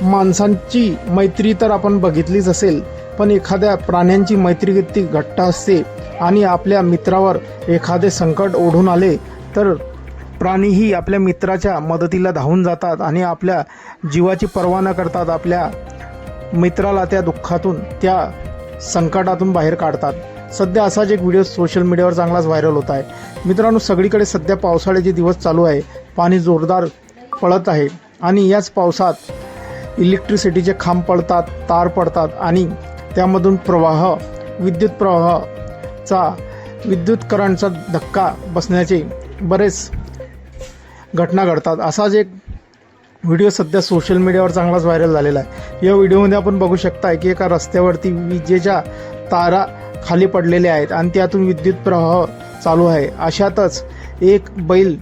माणसांची मैत्री तर आपण बघितलीच असेल पण एखाद्या प्राण्यांची मैत्री किती घट्ट असते आणि आपल्या मित्रावर एखादे संकट ओढून आले तर प्राणीही आपल्या मित्राच्या मदतीला धावून जातात आणि आपल्या जीवाची पर्वा न करतात आपल्या मित्राला त्या दुःखातून त्या संकटातून बाहेर काढतात. सध्या असाच एक व्हिडिओ सोशल मीडियावर चांगलाच व्हायरल होत आहे. मित्रांनो सगळीकडे सध्या पावसाळ्याचे दिवस चालू आहे. पाणी जोरदार पडत आहे. आणि याच पावसात इलेक्ट्रिसिटीचे खांब पडतात तार पडतात आणि त्यामधून प्रवाह विद्युत प्रवाहाचा विद्युत करंटचा धक्का बसण्याचे बरेच घटना घडतात. असाच एक व्हिडिओ सध्या सोशल मीडियावर चांगलाच व्हायरल झालेला आहे. या व्हिडिओमध्ये आपण बघू शकता की एका रस्त्यावरती विजेच्या तारा खाली पडलेल्या आहेत आणि त्यातून विद्युत प्रवाह चालू आहे. अशातच एक बैल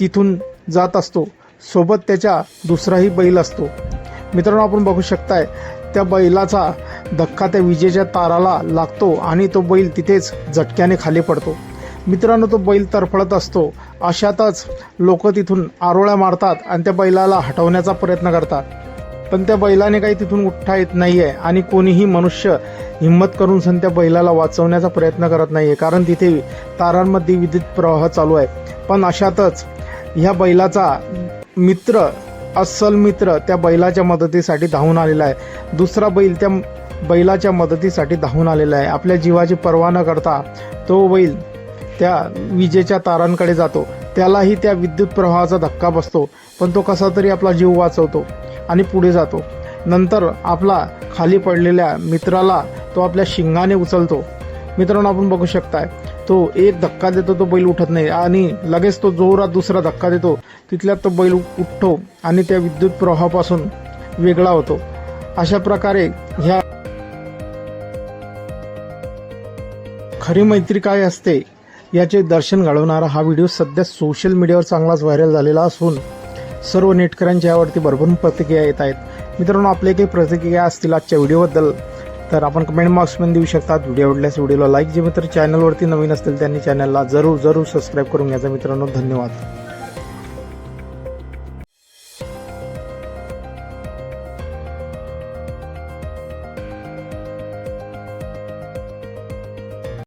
तिथून जात असतो. सोबत त्याच्या दुसराही बैल असतो. मित्रांनो आपण बघू शकताय त्या बैलाचा धक्का त्या विजेच्या ताराला लागतो आणि तो बैल तिथेच झटक्याने खाली पडतो. मित्रांनो तो बैल तरफडत असतो. अशातच लोक तिथून आरोळ्या मारतात आणि त्या बैलाला हटवण्याचा प्रयत्न करतात. पण त्या बैलाने काही तिथून उठता येत नाहीये आणि कोणीही मनुष्य हिंमत करून सन त्या बैलाला वाचवण्याचा प्रयत्न करत नाहीये कारण तिथे तारांमध्ये विद्युत प्रवाह चालू आहे. पण अशातच ह्या बैलाचा मित्र अस्सल मित्र त्या बैलाच्या मदतीसाठी धावून आलेला आहे. दुसरा बैल त्या बैलाच्या मदतीसाठी धावून आलेला आहे. आपल्या जीवाची पर्वा न करता तो बैल त्या विजेच्या तारांकडे जातो. त्यालाही त्या विद्युत प्रवाहाचा धक्का बसतो. पण तो कसा तरी आपला जीव वाचवतो आणि पुढे जातो. नंतर आपला खाली पडलेल्या मित्राला तो आपल्या शिंगाने उचलतो. मित्रांनो आपण बघू शकताय तो एक धक्का देतो तो बैल उठत नाही. आणि लगेच तो जोरात दुसरा धक्का देतो. तिथल्यात तो बैल उठतो आणि त्या विद्युत प्रवाहापासून वेगळा होतो. अशा प्रकारे ह्या खरी मैत्री काय असते याचे दर्शन घडवणारा हा व्हिडिओ सध्या सोशल मीडियावर चांगलाच व्हायरल झालेला असून सर्व नेटकऱ्यांच्या यावरती भरभरून प्रतिक्रिया येत आहेत. मित्रांनो आपले काही प्रतिक्रिया असतील आजच्या व्हिडिओबद्दल तर आपण कमेंट बॉक्समध्ये देऊ शकतात. व्हिडिओ आवडल्यास व्हिडिओला लाईक जे मित्र चॅनलवरती नवीन असतील त्यांनी चॅनलला जरूर जरूर सबस्क्राईब करून घ्यायचा मित्रांनो धन्यवाद.